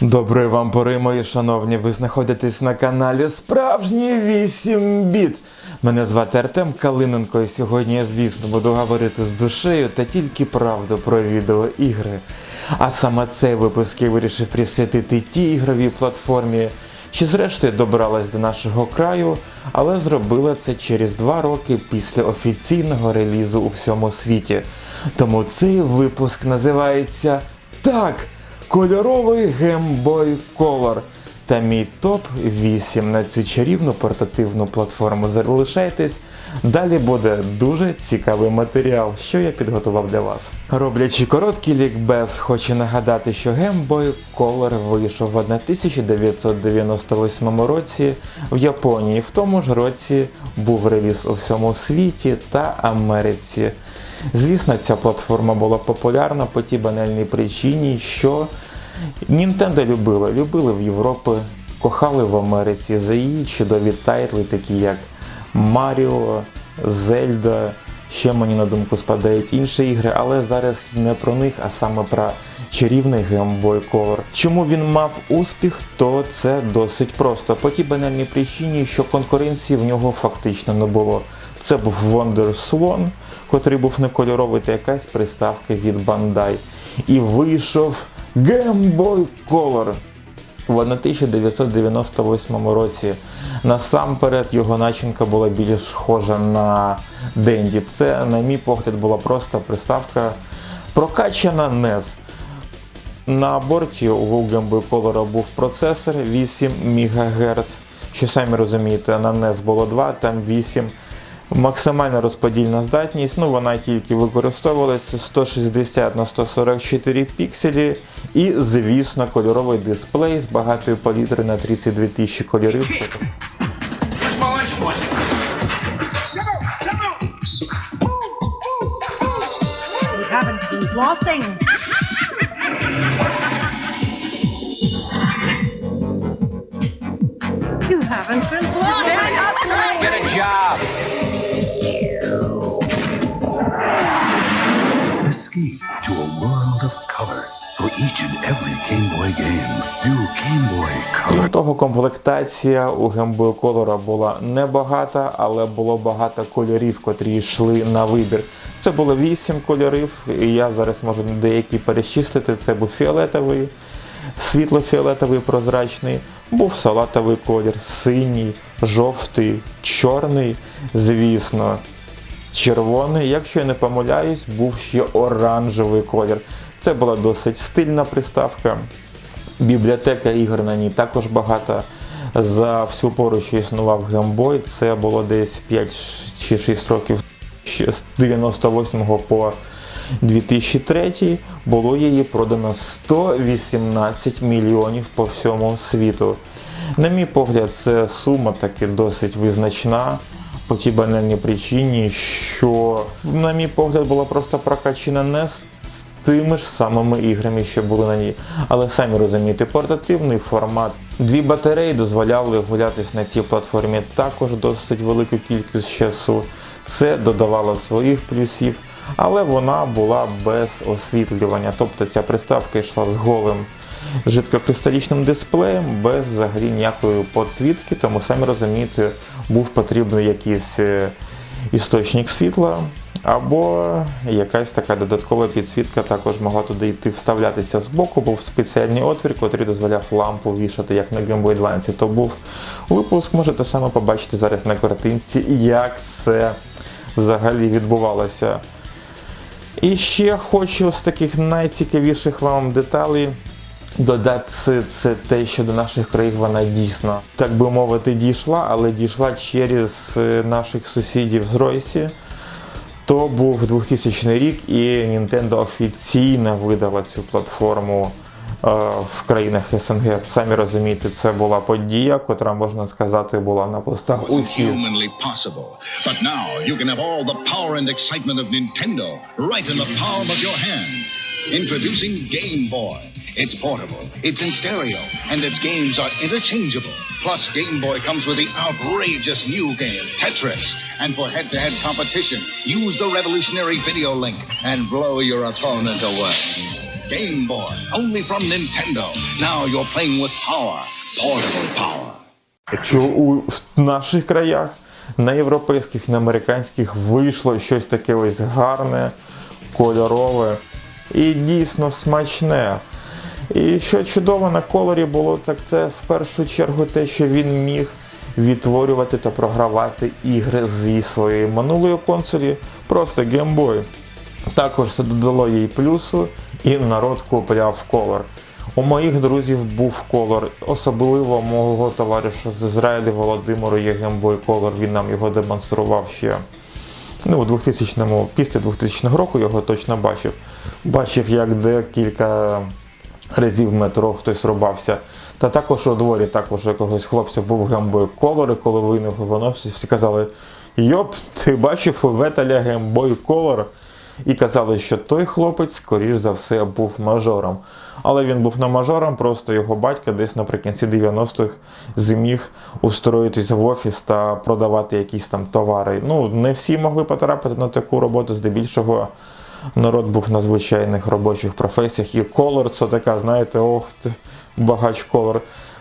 Доброї вам пори, мої шановні. Ви знаходитесь на каналі Справжній 8 біт. Мене звати Артем Калиненко, і сьогодні я, звісно, буду говорити з душею та тільки правду про відеоігри. А саме цей випуск я вирішив присвятити тій ігровій платформі, що зрештою добралась до нашого краю, але зробила це через два роки після офіційного релізу у всьому світі. Тому цей випуск називається Так! Кольоровий Game Boy Color та мій топ 8 на цю чарівну портативну платформу. Залишайтесь. Далі буде дуже цікавий матеріал, що я підготував для вас. Роблячи короткий лікбез, хочу нагадати, що Game Boy Color вийшов в 1998 році в Японії. В тому ж році був реліз у всьому світі та Америці. Звісно, ця платформа була популярна по тій банальній причині, що Нінтендо любили, любили в Європі, кохали в Америці за її чудові тайтли, такі як Маріо, Зельда. Ще мені на думку спадають інші ігри, але зараз не про них, а саме про чарівний Boy Color. Чому він мав успіх, то це досить просто. По тій банальній причині, що конкуренції в нього фактично не було. Це був Wonder Swan, котрий був не кольоровий, та якась приставка від Bandai. І вийшов Game Boy Color в 1998 році. Насамперед його начинка була більш схожа на Денді. Це, на мій погляд, була просто приставка прокачана NES. На борті у Boy Color був процесор 8 МГц. Що самі розумієте, на NES було 2, там 8. Максимальна розподільна здатність, ну вона тільки використовувалася 160 на 144 пікселі і, звісно, кольоровий дисплей з багатою палітрою на 32 тисячі кольорів. Where's Крім того, комплектація у Game Color була небагата, але було багато кольорів, котрі йшли на вибір. Це було 8 кольорів, і я зараз можу деякі перечислити. Це був фіолетовий, світло-фіолетовий прозрачний, був салатовий колір, синій, жовтий, чорний, звісно, червоний. Якщо я не помиляюсь, був ще оранжевий колір. Це була досить стильна приставка. Бібліотека ігор на ній також багата. За всю пору, що існував Boy, це було десь 5 чи 6 років з 98 по 2003 було її продано 118 мільйонів по всьому світу. На мій погляд, це сума таки досить визначна по тій банальній причині, що, на мій погляд, була просто прокачена не тими ж самими іграми, що були на ній. Але самі розумієте, портативний формат. Дві батареї дозволяли гулятись на цій платформі також досить велику кількість часу. Це додавало своїх плюсів, але вона була без освітлювання. Тобто ця приставка йшла з голим жидкокристалічним дисплеєм, без взагалі ніякої подсвітки, тому самі розумієте, був потрібний якийсь е, істочник світла. Або якась така додаткова підсвітка також могла туди йти вставлятися з боку. Був спеціальний отвір, який дозволяв лампу вішати, як на Game Boy Advance. То був випуск, можете саме побачити зараз на картинці, як це взагалі відбувалося. І ще хочу з таких найцікавіших вам деталей додати це, те, що до наших країн вона дійсно, так би мовити, дійшла, але дійшла через е, наших сусідів з Ройсі. То був 2000 рік, і Nintendo офіційно видала цю платформу е, в країнах СНГ. Самі розумієте, це була подія, котра можна сказати була на постах усіх. Introducing Game Boy. It's portable, it's in stereo, and its games are interchangeable. Plus, Game Boy comes with the outrageous new game, Tetris. And for head-to-head competition, use the revolutionary video link and blow your opponent away. Game Boy, only from Nintendo. Now you're playing with power, portable power. На європейських, на американських вийшло щось таке ось гарне, кольорове і дійсно смачне. І що чудово на колорі було, так це в першу чергу те, що він міг відтворювати та програвати ігри зі своєї минулої консолі, просто Boy. Також це додало їй плюсу, і народ купляв колор. У моїх друзів був колор, особливо мого товариша з Ізраїлю Володимиру є Boy Color, він нам його демонстрував ще ну, у 2000-му, після 2000 року його точно бачив. Бачив, як декілька разів метро хтось рубався. Та також у дворі, також якогось хлопця був Color, і коли виносив, всі казали: Йоп, ти бачив у Game Boy Color? І казали, що той хлопець, скоріш за все, був мажором. Але він був не мажором, просто його батько десь наприкінці 90-х зміг устроїтись в офіс та продавати якісь там товари. Ну, не всі могли потрапити на таку роботу, здебільшого народ був на звичайних робочих професіях. І колор це така, знаєте, ох, багач колор.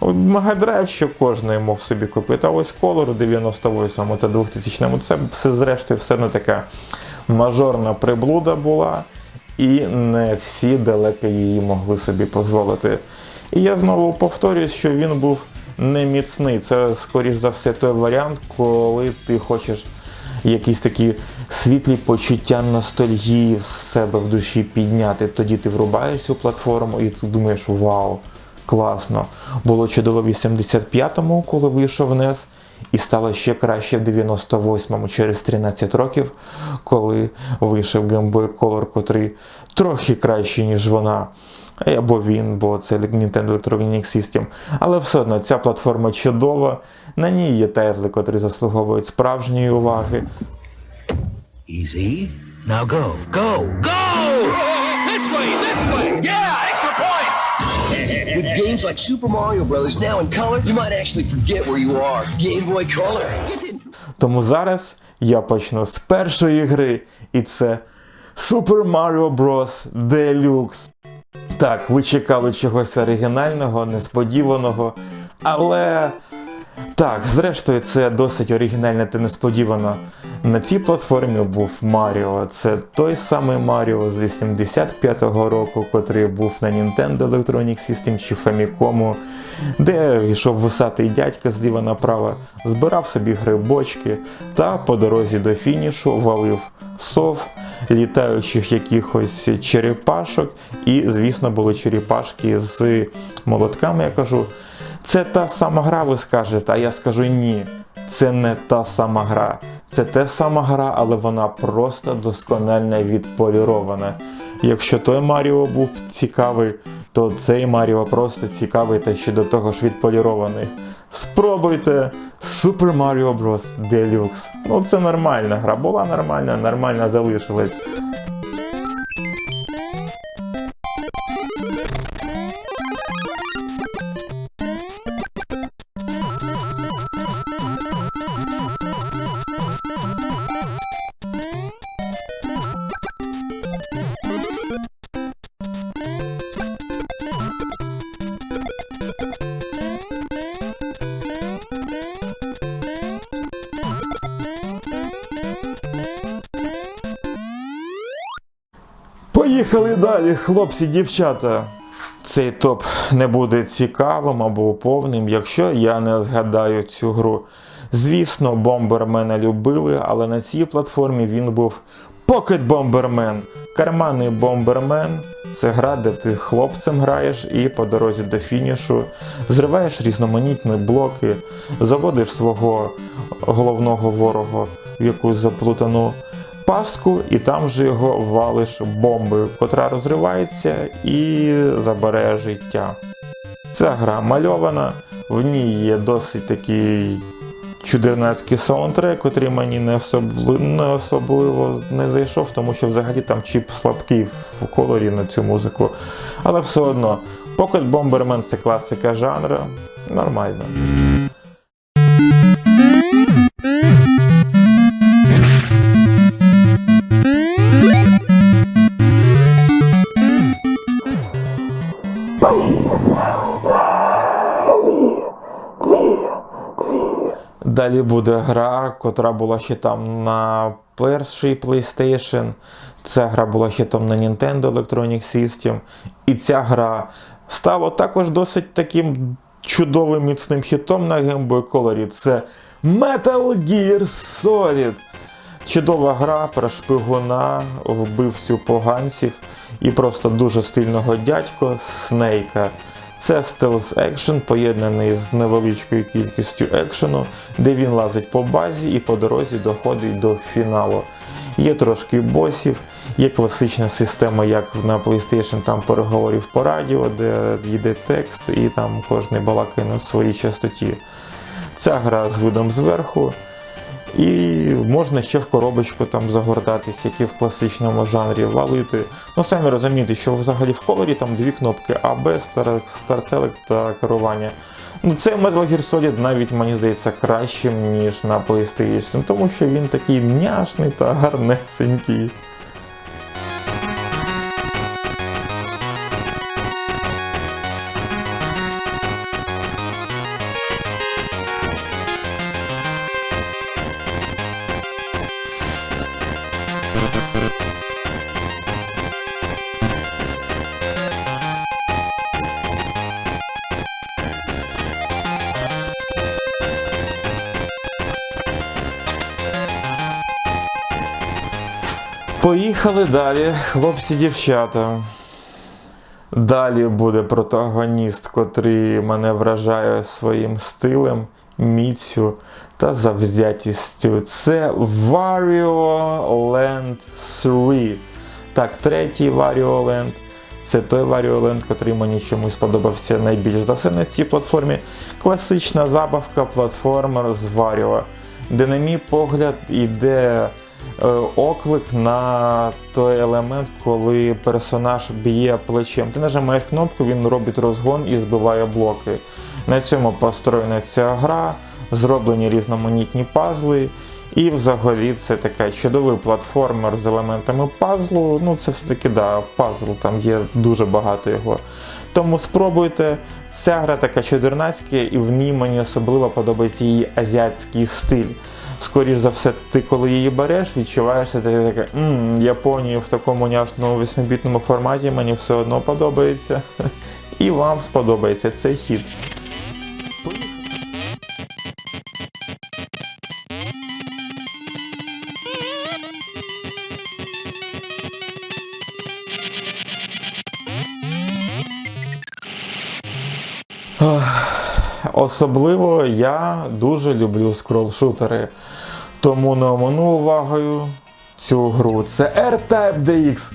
Магадрайв ще кожен мог собі купити. А ось колор у 98-му та 2000-му це все зрештою все не така мажорна приблуда була, і не всі далеко її могли собі дозволити. І я знову повторюю, що він був не міцний. Це, скоріш за все, той варіант, коли ти хочеш якісь такі світлі почуття ностальгії в себе в душі підняти. Тоді ти врубаєш цю платформу і ти думаєш, вау, класно. Було чудово в 85-му, коли вийшов NES, і стало ще краще в 98-му через 13 років, коли вийшов Game Boy Color, котрий трохи кращий, ніж вона. Або він, бо це Nintendo Electronic System. Але все одно ця платформа чудова. На ній є тайтли, котрі заслуговують справжньої уваги. Easy. Now go. Go. Go! This way, this way! Yeah, extra points! With games like Super Mario Bros. now in color, you might actually forget where you are. Game Boy Color. Тому зараз я почну з першої гри, і це Super Mario Bros. Deluxe. Так, ви чекали чогось оригінального, несподіваного, але так, зрештою, це досить оригінально та несподівано. На цій платформі був Маріо. Це той самий Маріо з 85-го року, котрий був на Nintendo Electronic System чи Famicom, де йшов вусатий дядька зліва направо, збирав собі грибочки та по дорозі до фінішу валив сов, літаючих якихось черепашок, і, звісно, були черепашки з молотками, я кажу. Це та сама гра, ви скажете, а я скажу ні. Це не та сама гра. Це та сама гра, але вона просто досконально відполірована. Якщо той Маріо був цікавий, то цей Маріо просто цікавий та ще до того ж відполірований. Спробуйте Super Mario Bros. Deluxe. Ну це нормальна гра, була нормальна, нормально залишилась. Поїхали далі, хлопці, дівчата. Цей топ не буде цікавим або повним, якщо я не згадаю цю гру. Звісно, Бомбермена любили, але на цій платформі він був Pocket Bomberman. Карманний бомбермен це гра, де ти хлопцем граєш і по дорозі до фінішу зриваєш різноманітні блоки, заводиш свого головного ворога в якусь заплутану пастку, і там вже його валиш бомбою, котра розривається і забере життя. Ця гра мальована, в ній є досить такий чудернацький саундтрек, котрий мені не, особли... не особливо не зайшов, тому що взагалі там чіп слабкий в колорі на цю музику. Але все одно, Pocket Bomberman це класика жанру, нормально. Далі буде гра, котра була там на перший PlayStation. Ця гра була хітом на Nintendo Electronic System. І ця гра стала також досить таким чудовим міцним хітом на Game Boy Color. Це Metal Gear Solid. Чудова гра про шпигуна, вбивцю поганців і просто дуже стильного дядько Снейка. Це стелс екшен, поєднаний з невеличкою кількістю екшену, де він лазить по базі і по дорозі доходить до фіналу. Є трошки босів, є класична система, як на PlayStation, там переговорів по радіо, де йде текст, і там кожний балакає на своїй частоті. Ця гра з видом зверху. І можна ще в коробочку там загортатись, як і в класичному жанрі валити. Ну самі розумієте, що взагалі в колорі там дві кнопки А, Б, Star, Select та керування. Ну, Це Metal Gear Solid навіть мені здається кращим, ніж на PlayStation, тому що він такий няшний та гарнесенький. Поїхали далі, хлопці-дівчата. Далі буде протагоніст, котрий мене вражає своїм стилем, міцю та завзятістю. Це Wario Land 3. Так, третій Wario Land. Це той Wario Land, котрий мені чомусь сподобався найбільш за все на цій платформі. Класична забавка платформер з Wario, де, на мій погляд, іде оклик на той елемент, коли персонаж б'є плечем. Ти нажимаєш кнопку, він робить розгон і збиває блоки. На цьому построєна ця гра, зроблені різноманітні пазли. І взагалі це така чудовий платформер з елементами пазлу. Ну, це все-таки да, пазл, там є дуже багато його. Тому спробуйте. Ця гра така чудернацька, і в ній мені особливо подобається її азіатський стиль. Скоріш за все, ти коли її береш, відчуваєш, ти таке, мм, Японію в такому нясному 8-бітному форматі мені все одно подобається. І вам сподобається цей хід. Особливо я дуже люблю скролл-шутери. Тому не омину увагою цю гру. Це R-Type DX.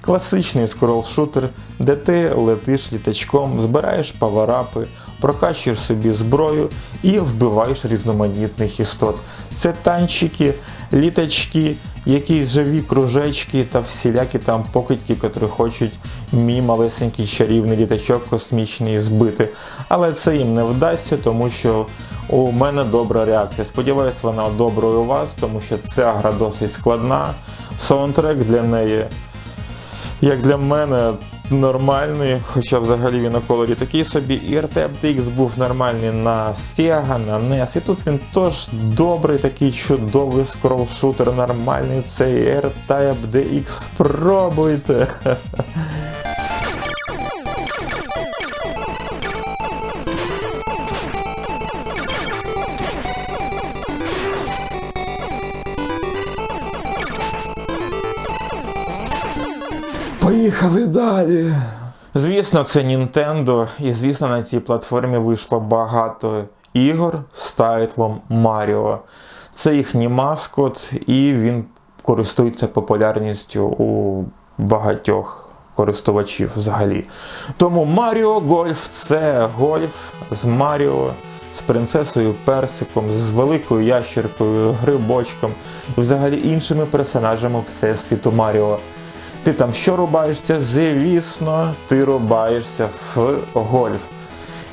Класичний скролл-шутер, де ти летиш літачком, збираєш паверапи, прокачуєш собі зброю і вбиваєш різноманітних істот. Це танчики, літачки, якісь живі кружечки та всілякі там покидьки, котрі хочуть мій малесенький чарівний літачок космічний збити. Але це їм не вдасться, тому що у мене добра реакція. Сподіваюсь, вона добра у вас, тому що ця гра досить складна. Саундтрек для неї як для мене, нормальний, хоча взагалі він на колорі такий собі. І RTX був нормальний на Sega, на NES. І тут він теж добрий, такий чудовий скрол-шутер, нормальний цей R-Type DX. Поїхали далі. Звісно, це Nintendo, і звісно, на цій платформі вийшло багато ігор з тайтлом Маріо. Це їхній маскот, і він користується популярністю у багатьох користувачів взагалі. Тому Маріо Гольф це гольф з Маріо, з принцесою Персиком, з великою ящеркою, грибочком і взагалі іншими персонажами Всесвіту Маріо. Ти там що рубаєшся? Звісно, ти рубаєшся в гольф.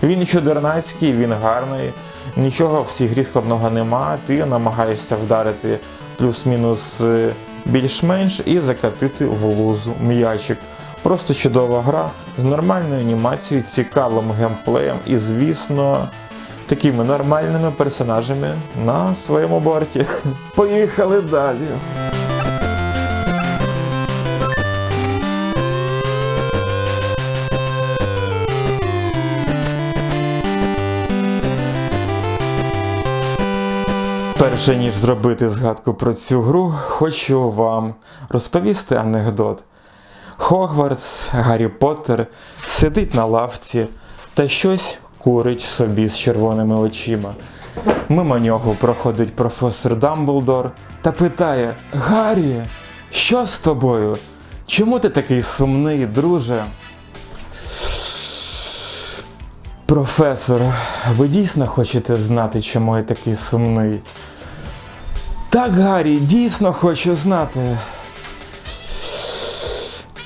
Він чудернацький, він гарний, нічого в цій грі складного нема. Ти намагаєшся вдарити плюс-мінус е, більш-менш і закатити в лузу м'ячик. Просто чудова гра з нормальною анімацією, цікавим геймплеєм і, звісно, такими нормальними персонажами на своєму борті. Поїхали далі. Перше ніж зробити згадку про цю гру, хочу вам розповісти анекдот. Хогвартс, Гаррі Поттер сидить на лавці та щось курить собі з червоними очима. Мимо нього проходить професор Дамблдор та питає: Гаррі, що з тобою? Чому ти такий сумний, друже? Професор, ви дійсно хочете знати, чому я такий сумний? Так, Гаррі, дійсно хочу знати.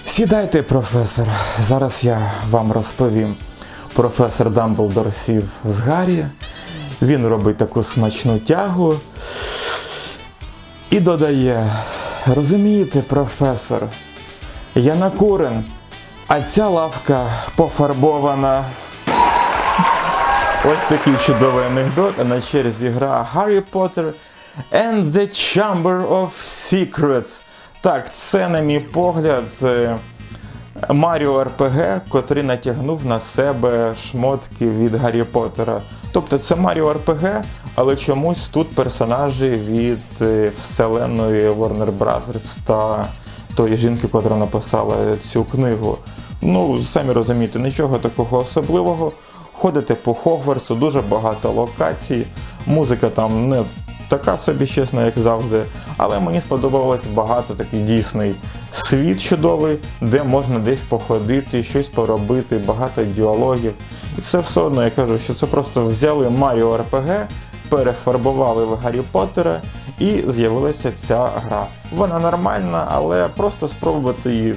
Сідайте, професор. Зараз я вам розповім. Професор Дамблдор сів з Гаррі. Він робить таку смачну тягу і додає: Розумієте, професор, я накурен, а ця лавка пофарбована. Ось такий чудовий анекдот, а на черзі гра Harry Potter and the Chamber of Secrets. Так, це, на мій погляд, е, Маріо РПГ, котрий натягнув на себе шмотки від Гаррі Поттера. Тобто це Маріо РПГ, але чомусь тут персонажі від е, вселенної Warner Bros. та тої жінки, котра написала цю книгу. Ну, самі розумієте, нічого такого особливого. Ходите по Хогвартсу, дуже багато локацій. Музика там не така собі, чесно, як завжди. Але мені сподобалось багато такий дійсний світ чудовий, де можна десь походити, щось поробити, багато діалогів. І це все одно я кажу, що це просто взяли Маріо РПГ, перефарбували в Гаррі Поттера і з'явилася ця гра. Вона нормальна, але просто спробувати її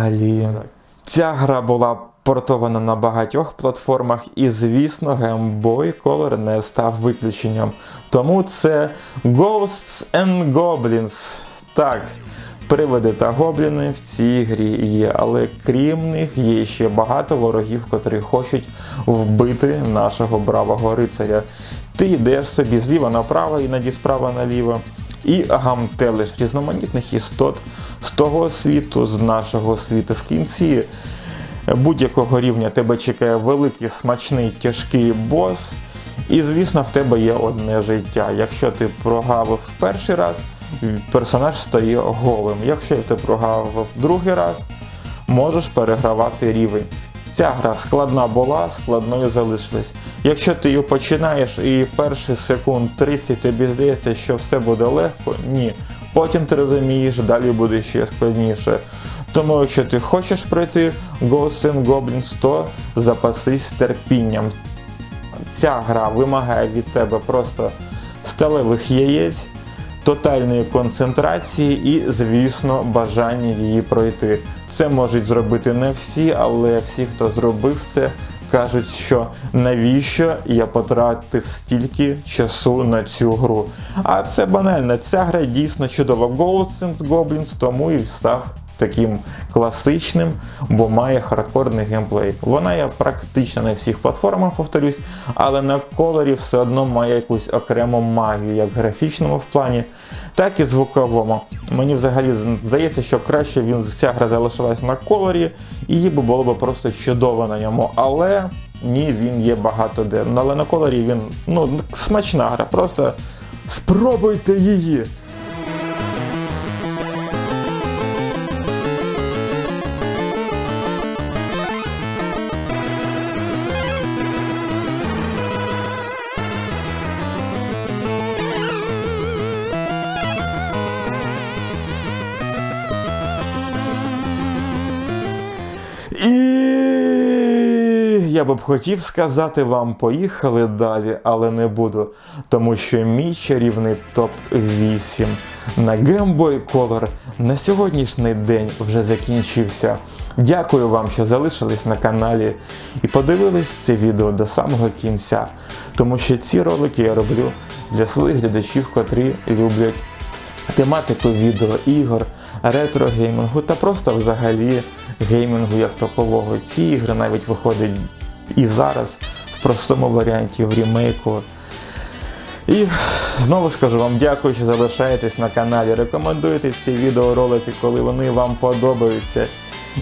далі. Ця гра була портована на багатьох платформах, і, звісно, Game Boy Color не став виключенням. Тому це Ghosts and Goblins. Так, привиди та гобліни в цій грі є, але крім них є ще багато ворогів, котрі хочуть вбити нашого бравого рицаря. Ти йдеш собі зліва направо, іноді справа наліво і гамтелиш різноманітних істот з того світу, з нашого світу. В кінці будь-якого рівня тебе чекає великий, смачний, тяжкий бос. І, звісно, в тебе є одне життя. Якщо ти прогавив в перший раз, персонаж стає голим. Якщо ти прогавив другий раз, можеш перегравати рівень. Ця гра складна була, складною залишилась. Якщо ти її починаєш і перші секунд 30 тобі здається, що все буде легко, ні. Потім ти розумієш, далі буде ще складніше. Тому якщо ти хочеш пройти Ghosts and Goblins, то запасись терпінням. Ця гра вимагає від тебе просто сталевих яєць, тотальної концентрації і, звісно, бажання її пройти. Це можуть зробити не всі, але всі, хто зробив це, кажуть, що навіщо я потратив стільки часу на цю гру. А це банально, ця гра дійсно чудова. Ghosts and Goblins тому і став таким класичним, бо має хардкорний геймплей. Вона є практично на всіх платформах, повторюсь, але на колорі все одно має якусь окрему магію, як в графічному в плані, так і звуковому. Мені взагалі здається, що краще він ця гра залишилась на колорі, і її було б просто чудово на ньому. Але ні, він є багато де. Але на колорі він ну, смачна гра. Просто спробуйте її. І я би б хотів сказати вам, поїхали далі, але не буду, тому що мій чарівний топ-8 на Game Boy Color на сьогоднішній день вже закінчився. Дякую вам, що залишились на каналі і подивились це відео до самого кінця, тому що ці ролики я роблю для своїх глядачів, котрі люблять тематику відеоігор, ретро-геймінгу та просто взагалі геймінгу як такового. Ці ігри навіть виходять і зараз в простому варіанті, в ремейку. І знову скажу вам дякую, що залишаєтесь на каналі. Рекомендуйте ці відеоролики, коли вони вам подобаються.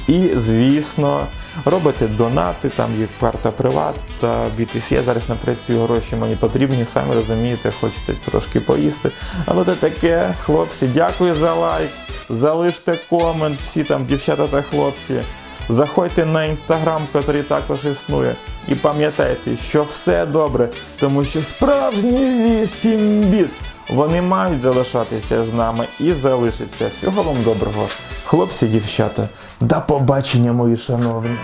І, звісно, робите донати, там є карта Приват та BTC. Я зараз не працюю гроші, мені потрібні, самі розумієте, хочеться трошки поїсти. Але це таке, хлопці, дякую за лайк. Залиште комент, всі там дівчата та хлопці. Заходьте на інстаграм, який також існує. І пам'ятайте, що все добре, тому що справжні 8 біт. Вони мають залишатися з нами і залишаться. Всього вам доброго, хлопці, дівчата. До побачення, мої шановні.